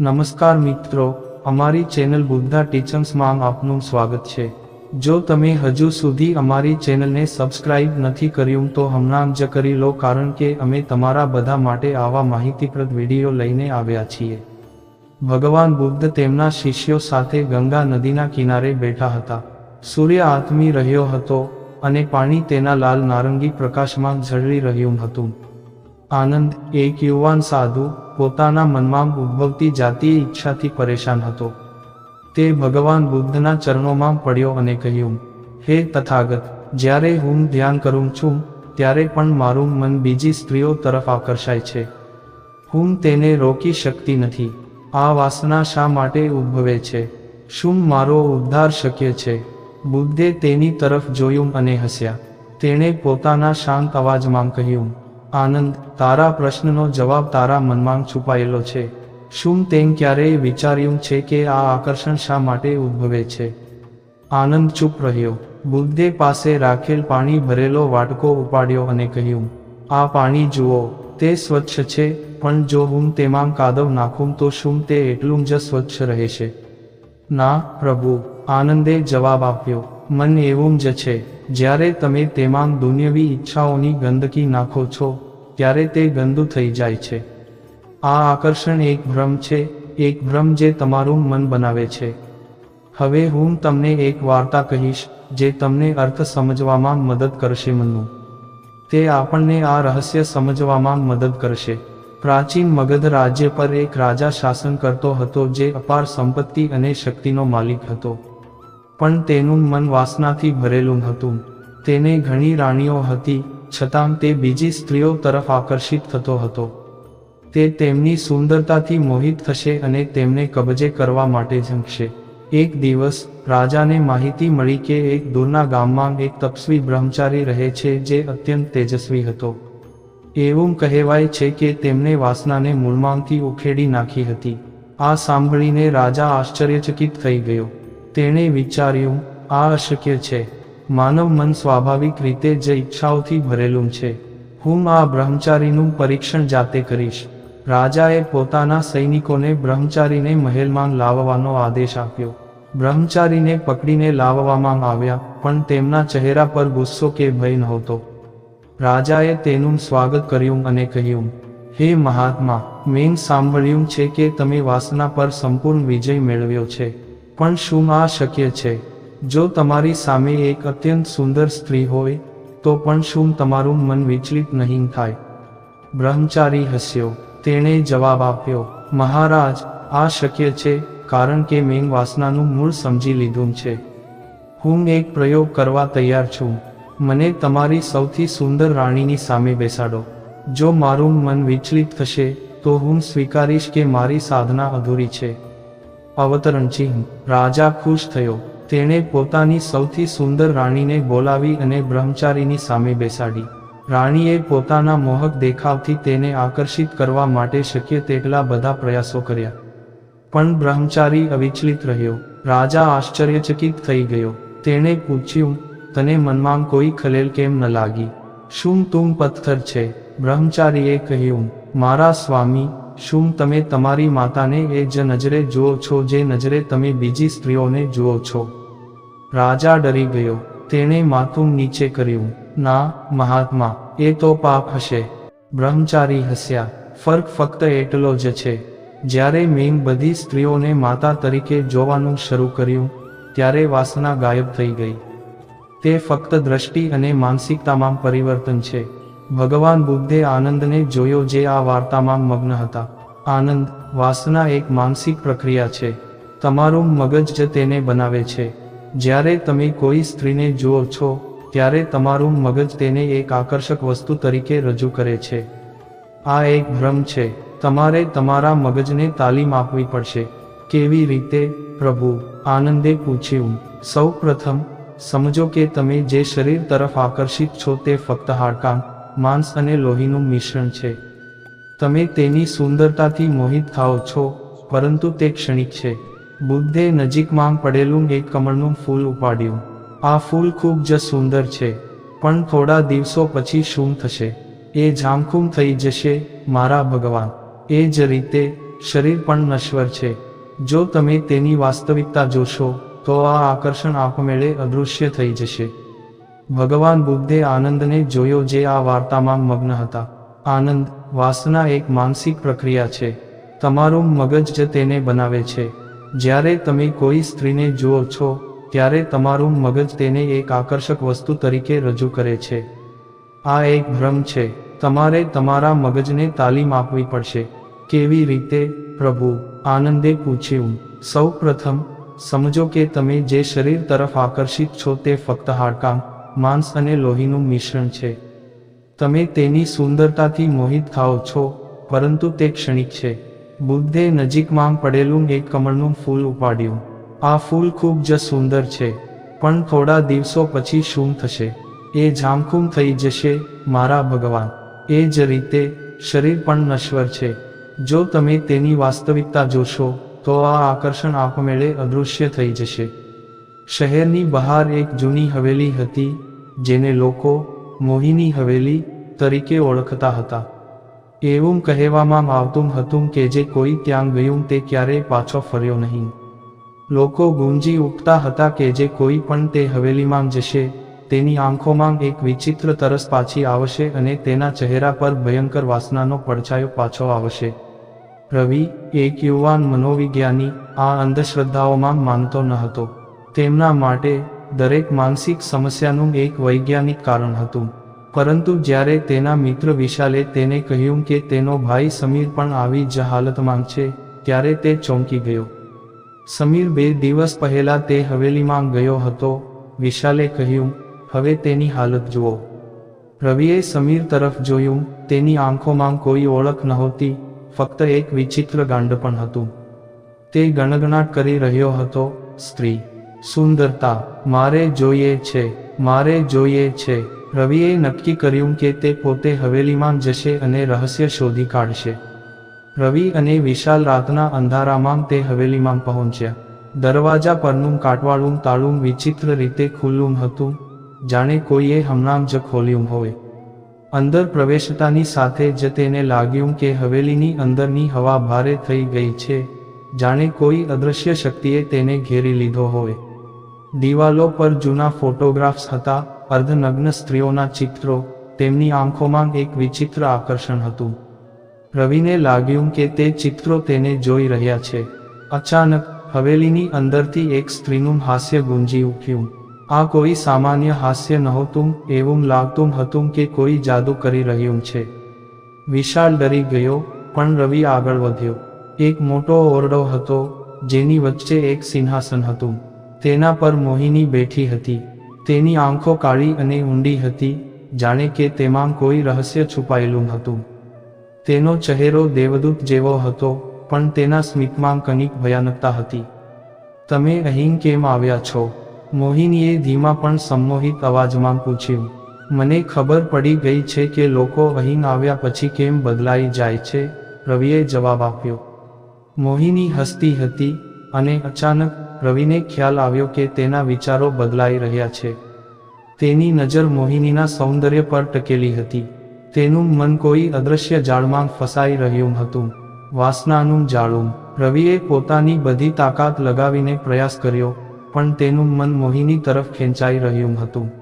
નમસ્કાર મિત્રો, અમારી ચેનલ બુદ્ધા ટીચર્સમાં આપનું સ્વાગત છે. જો તમે હજુ સુધી અમારી ચેનલને સબસ્ક્રાઇબ નથી કર્યું તો હમણાં જ કરી લો કારણ કે અમે તમારા બધા માટે આવા માહિતીપ્રદ વીડિયો લઈને આવ્યા છીએ. ભગવાન બુદ્ધ તેમના શિષ્યો સાથે ગંગા નદીના કિનારે બેઠા હતા. સૂર્ય આથમી રહ્યો હતો અને પાણી તેના લાલ નારંગી પ્રકાશમાં ઝળરી રહ્યું હતું. આનંદ, એક યુવાન સાધુ પોતાના મનમાં ઉદ્ભવતી જાતીય ઈચ્છાથી પરેશાન હતો. તે ભગવાન બુદ્ધના ચરણોમાં પડ્યો અને કહ્યું, હે તથાગત, જ્યારે હું ધ્યાન કરું છું, ત્યારે પણ મારું મન બીજી સ્ત્રીઓ તરફ આકર્ષાય છે. હું તેને રોકી શકતી નથી. આ વાસના શા માટે ઉદ્ભવે છે? શું મારો ઉદ્ધાર શક્ય છે? બુદ્ધે તેની તરફ જોયું અને હસ્યા. તેણે પોતાના શાંત અવાજમાં કહ્યું આનંદ, તારા પ્રશ્નનો જવાબ તારા મનમાં છુપાયેલો છે. શું તેમ ક્યારેય વિચાર્યું છે કે આ આકર્ષણ શા માટે ઉદ્ભવે છે? આનંદ ચૂપ રહ્યો. બુદ્ધે પાસે રાખેલ પાણી ભરેલો વાટકો ઉપાડ્યો અને કહ્યું, આ પાણી જુઓ, તે સ્વચ્છ છે, પણ જો હું તેમાં કાદવ નાખું તો શું તે એટલું જ સ્વચ્છ રહેશે? ના, પ્રભુ, આનંદે જવાબ આપ્યો. મન એવું જ છે, જ્યારે તમે તેમાં દુન્યવી ઈચ્છાઓની ગંદકી નાખો છો, ત્યારે તે ગંદુ થઈ જાય છે. આ આકર્ષણ એક ભ્રમ છે, એક ભ્રમ જે તમારું મન બનાવે છે. હવે હું તમને એક વાર્તા કહીશ, જે તમને અર્થ સમજવામાં મદદ કરશે મનનું તે આપણને આ રહસ્ય સમજવામાં મદદ કરશે. પ્રાચીન મગધ રાજ્ય પર એક રાજા શાસન કરતો હતો જે અપાર સંપત્તિ અને શક્તિનો માલિક હતો. પણ તેનું મન વાસનાથી ભરેલું હતું. તેને ઘણી રાણીઓ હતી, છતાં તે બીજી સ્ત્રીઓ તરફ આકર્ષિત થતો હતો. તે તેમની સુંદરતાથી મોહિત થશે અને તેમને કબજે કરવા માટે ઝંખશે એક દિવસ, રાજાને માહિતી મળી કે એક દૂરના ગામમાં એક તપસ્વી બ્રહ્મચારી રહે છે જે અત્યંત તેજસ્વી હતો. એવું કહેવાય છે કે તેમને વાસનાને મૂળમાંથી ઉખેડી નાખી હતી. આ સાંભળીને રાજા આશ્ચર્યચકિત થઈ ગયો. તેણે વિચાર્યું, આ અશક્ય છે. માનવ મન સ્વાભાવિક રીતે જ ઈચ્છાઓથી ભરેલું છે. હું આ બ્રહ્મચારીનું પરીક્ષણ જાતે કરીશ. રાજાએ પોતાના સૈનિકોને બ્રહ્મચારીને મહેલમાં લાવવાનો આદેશ આપ્યો. બ્રહ્મચારીને પકડીને લાવવામાં આવ્યા, પણ તેમના ચહેરા પર ગુસ્સો કે ભય નહોતો. રાજાએ તેનું સ્વાગત કર્યું અને કહ્યું, હે મહાત્મા, મેં સાંભળ્યું છે કે તમે વાસના પર સંપૂર્ણ વિજય મેળવ્યો છે. પણ શું આ શક્ય છે? જો તમારી સામે એક અત્યંત સુંદર સ્ત્રી હોય, તો પણ શું તમારું મન વિચલિત નહીં થાય? બ્રહ્મચારી હસ્યો. તેણે જવાબ આપ્યો, મહારાજ, આ શક્ય છે, કારણ કે મેં વાસનાનું મૂળ સમજી લીધું છે. હું એક પ્રયોગ કરવા તૈયાર છું. મને તમારી સૌથી સુંદર રાણીની સામે બેસાડો. જો મારું મન વિચલિત થશે, તો હું સ્વીકારીશ કે મારી સાધના અધૂરી છે. અવતરણ રાજા ખુશ થયો. તેણે પોતાની સૌથી સુંદર રાણીને બોલાવી અને બ્રહ્મચારીની સામે બેસાડી. રાણીએ પોતાના મોહક દેખાવથી તેને આકર્ષિત કરવા માટે શક્ય તેટલા બધા પ્રયાસો કર્યા. પણ બ્રહ્મચારી અવિચલિત રહ્યો. રાજા આશ્ચર્યચકિત થઈ ગયો. તેણે પૂછ્યું, તને મનમાં કોઈ ખલેલ કેમ ન લાગી? શું તું પથ્થર છે? બ્રહ્મચારીએ કહ્યું, મારા સ્વામી શું તમે તમારી માતાને એ જ નજરે જુઓ છો જે નજરે તમે બીજી સ્ત્રીઓને જુઓ છો? રાજા ડરી ગયો. તેણે માથું નીચે કર્યું. ના, મહાત્મા, એ તો પાપ હશે. બ્રહ્મચારી હસ્યા. ફર્ક ફક્ત એટલો જ છે. જ્યારે મેં બધી સ્ત્રીઓને માતા તરીકે જોવાનું શરૂ કર્યું, ત્યારે વાસના ગાયબ થઈ ગઈ. તે ફક્ત દ્રષ્ટિ અને માનસિકતામાં પરિવર્તન છે. ભગવાન બુદ્ધે આનંદને જોયો જે આ વાર્તામાં મગ્ન હતા. આનંદ, વાસના એક માનસિક પ્રક્રિયા છે. તમારું મગજ જ તેને બનાવે છે. જ્યારે તમે કોઈ સ્ત્રીને જુઓ છો, ત્યારે તમારું મગજ તેને એક આકર્ષક વસ્તુ તરીકે રજૂ કરે છે. આ એક ભ્રમ છે. તમારે તમારા મગજને તાલીમ આપવી પડશે. કેવી રીતે? પ્રભુ, આનંદે પૂછ્યું. સૌ પ્રથમ સમજો કે તમે જે શરીર તરફ આકર્ષિત છો તે ફક્ત હાડકાં માંસ અને લોહીનું મિશ્રણ છે. તમે તેની સુંદરતાથી મોહિત થાઓ છો, પરંતુ તે ક્ષણિક છે. બુદ્ધે નજીકમાં પડેલું એક કમળનું ફૂલ ઉપાડ્યું. આ ફૂલ ખૂબ જ સુંદર છે, પણ થોડા દિવસો પછી શું થશે. એ ઝામખુમ થઈ જશે, મારા ભગવાન. એ જ રીતે, શરીર પણ નશ્વર છે. જો તમે તેની વાસ્તવિકતા જોશો, તો આ આકર્ષણ આપમેળે અદૃશ્ય થઈ જશે. ભગવાન બુદ્ધે આનંદને જોયો જે આ વાર્તામાં મગ્ન હતા. આનંદ, વાસના એક માનસિક પ્રક્રિયા છે. તમારું મગજ જ તેને બનાવે છે. જ્યારે તમે કોઈ સ્ત્રીને જુઓ છો, ત્યારે તમારું મગજ તેને એક આકર્ષક વસ્તુ તરીકે રજૂ કરે છે. આ એક ભ્રમ છે. તમારે તમારા મગજને તાલીમ આપવી પડશે. કેવી રીતે? પ્રભુ, આનંદે પૂછ્યું. સૌ પ્રથમ સમજો કે તમે જે શરીર તરફ આકર્ષિત છો તે ફક્ત હાડકાં માંસ અને લોહીનું મિશ્રણ છે. તમે તેની સુંદરતાથી મોહિત થાઓ છો, પરંતુ તે ક્ષણિક છે. બુદ્ધે નજીકમાં પડેલું એક કમળનું ફૂલ ઉપાડ્યું. આ ફૂલ ખૂબ જ સુંદર છે, પણ થોડા દિવસો પછી શું થશે? એ ઝામખુમ થઈ જશે, મારા ભગવાન. એ જ રીતે, શરીર પણ નશ્વર છે. જો તમે તેની વાસ્તવિકતા જોશો, તો આ આકર્ષણ આપમેળે અદૃશ્ય થઈ જશે. શહેરની બહાર એક જૂની હવેલી હતી, જેને લોકો મોહિની હવેલી તરીકે ઓળખતા હતા. એવું કહેવામાં આવતું હતું કે જે કોઈ ત્યાં ગયું તે ક્યારેય પાછો ફર્યો નહીં. લોકો ગુંજી ઉઠતા હતા કે જે કોઈ પણ તે હવેલીમાં જશે, તેની આંખોમાં એક વિચિત્ર તરસ પાછી આવશે અને તેના ચહેરા પર ભયંકર વાસનાનો પડછાયો પાછો આવશે. રવિ, એક યુવાન મનોવિજ્ઞાની, આ અંધશ્રદ્ધાઓમાં માનતો ન હતો. તેમના માટે દરેક માનસિક સમસ્યાનું એક વૈજ્ઞાનિક કારણ હતું. પરંતુ જ્યારે તેના મિત્ર વિશાલે તેને કહ્યું કે તેનો ભાઈ સમીર પણ આવી જ હાલતમાં છે, ત્યારે તે ચોંકી ગયો. સમીર બે દિવસ પહેલા તે હવેલીમાં ગયો હતો. વિશાલે કહ્યું, હવે તેની હાલત જુઓ. રવિએ સમીર તરફ જોયું, તેની આંખોમાં કોઈ ઓળખ નહોતી, ફક્ત એક વિચિત્ર ગાંડ પણ હતું. તે ગણગણાટ કરી રહ્યો હતો, સ્ત્રી સુંદરતા, મારે જોઈએ છે, મારે જોઈએ છે. રવિએ નક્કી કર્યું કે તે પોતે હવેલીમાં જશે અને રહસ્ય શોધી કાઢશે. રવિ અને વિશાલ રાતના અંધારામાં તે હવેલીમાં પહોંચ્યા. દરવાજા પરનું કાટવાળું તાળું વિચિત્ર રીતે ખુલ્લું હતું. જાણે કોઈએ હમણાં જ ખોલ્યું હોય. અંદર પ્રવેશતાની સાથે જ તેને લાગ્યું કે હવેલીની અંદરની હવા ભારે થઈ ગઈ છે. જાણે કોઈ અદૃશ્ય શક્તિએ તેને ઘેરી લીધો હોય. દિવાલો પર જૂના ફોટોગ્રાફ્સ હતા, અર્ધનગ્ન સ્ત્રીઓના ચિત્રો, તેમની આંખોમાં એક વિચિત્ર આકર્ષણ હતું. રવિને લાગ્યું કે તે ચિત્રો તેને જોઈ રહ્યા છે. અચાનક, હવેલીની અંદરથી એક સ્ત્રીનું હાસ્ય ગુંજી ઉઠ્યું. આ કોઈ સામાન્ય હાસ્ય નહોતું, એવું લાગતું હતું કે કોઈ જાદુ કરી રહ્યું છે. વિશાલ ડરી ગયો, પણ રવિ આગળ વધ્યો. એક મોટો ઓરડો હતો, જેની વચ્ચે એક સિંહાસન હતું. તેના પર મોહિની બેઠી હતી. તેની આંખો કાળી અને ઊંડી હતી, જાણે કે તેમાં કોઈ રહસ્ય છુપાયેલું હતું. તેનો ચહેરો દેવદૂત જેવો હતો, પણ તેના સ્મિતમાં કનિક ભયાનકતા હતી. તમે અહીં કેમ આવ્યા છો? મોહિનીએ ધીમા પણ સંમોહિત અવાજમાં પૂછ્યું. મને ખબર પડી ગઈ છે કે લોકો અહીં આવ્યા પછી કેમ બદલાઈ જાય છે, રવિએ જવાબ આપ્યો. મોહિની હસતી હતી અને અચાનક રવિને ખ્યાલ આવ્યો કે તેના વિચારો બદલાઈ રહ્યા છે. તેની નજર મોહિનીના સૌંદર્ય પર ટકેલી હતી. તેનું મન કોઈ અદૃશ્ય જાળમાં ફસાઈ રહ્યું હતું. વાસનાનું જાળું. રવિએ પોતાની બધી તાકાત લગાવીને પ્રયાસ કર્યો, પણ તેનું મન મોહિની તરફ ખેંચાઈ રહ્યું હતું.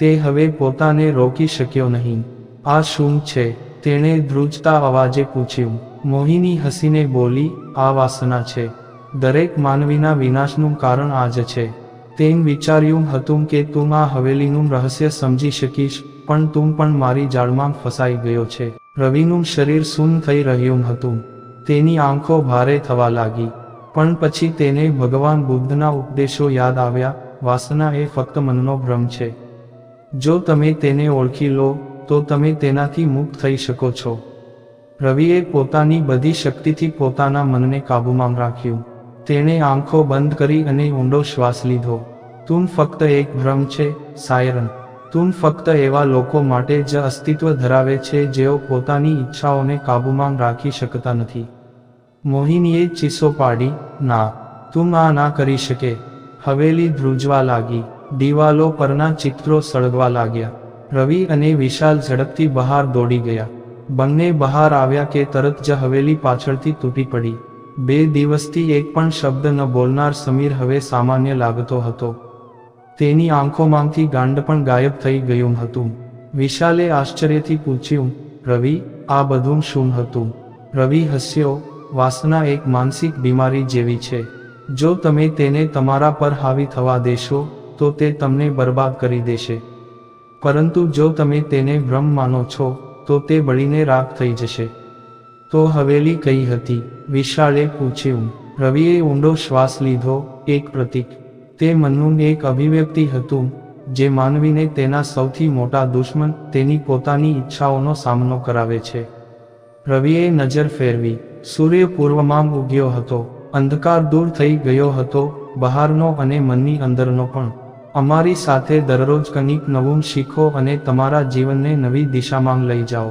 તે હવે પોતાને રોકી શક્યો નહીં. આ શું છે? તેણે ધ્રુજતા અવાજે પૂછ્યું. મોહિની હસીને બોલી, આ વાસના છે. દરેક માનવીના વિનાશનું કારણ આ જ છે. તેમ વિચાર્યું હતું કે તું આ હવેલીનું રહસ્ય સમજી શકીશ, પણ તું પણ મારી જાળમાં ફસાઈ ગયો છે. રવિનું શરીર સૂન થઈ રહ્યું હતું. તેની આંખો ભારે થવા લાગી. પણ પછી તેને ભગવાન બુદ્ધના ઉપદેશો યાદ આવ્યા, વાસના એ ફક્ત મનનો ભ્રમ છે. જો તમે તેને ઓળખી લો, તો તમે તેનાથી મુક્ત થઈ શકો છો. રવિએ પોતાની બધી શક્તિથી પોતાના મનને કાબૂમાં રાખ્યું. તેણે આંખો બંધ કરી અને ઊંડો શ્વાસ લીધો. તું ફક્ત એક ભ્રમ છે, સાયરન. તું ફક્ત એવા લોકો માટે જ અસ્તિત્વ ધરાવે છે જેઓ પોતાની ઈચ્છાઓને કાબૂમાં રાખી શકતા નથી. મોહિનીએ ચીસો પાડી, ના, તું આ ના કરી શકે. હવેલી ધ્રુજવા લાગી. દિવાલો પરના ચિત્રો સળગવા લાગ્યા. રવિ અને વિશાલ ઝડપથી બહાર દોડી ગયા. બંને બહાર આવ્યા કે તરત જ હવેલી પાછળથી તૂટી પડી. બે દિવસથી એક પણ શબ્દ ન બોલનાર સમીર હવે સામાન્ય લાગતો હતો. તેની આંખોમાંથી ગાંડ પણ ગાયબ થઈ ગયું હતું. વિશાલે આશ્ચર્યથી પૂછ્યું, રવિ, આ બધું શું હતું? રવિ હસ્યો, વાસના એક માનસિક બીમારી જેવી છે. જો તમે તેને તમારા પર હાવી થવા દેશો, તો તે તમને બરબાદ કરી દેશે. પરંતુ જો તમે તેને ભ્રમ માનો છો, તો તે બળીને રાખ થઈ જશે. તો હવેલી કઈ હતી? વિશાળે પૂછ્યું. રવિએ ઊંડો શ્વાસ લીધો, એક પ્રતીક. તે મનનું એક અભિવ્યક્તિ હતું, જે માનવીને તેના સૌથી મોટા દુશ્મન, તેની પોતાની ઈચ્છાઓનો સામનો કરાવે છે. રવિએ નજર ફેરવી. સૂર્ય પૂર્વમાં ઉગ્યો હતો. અંધકાર દૂર થઈ ગયો હતો, બહારનો અને મનની અંદરનો પણ. અમારી સાથે દરરોજ કંઈક નવું શીખો અને તમારા જીવનને નવી દિશામાં લઈ જાઓ.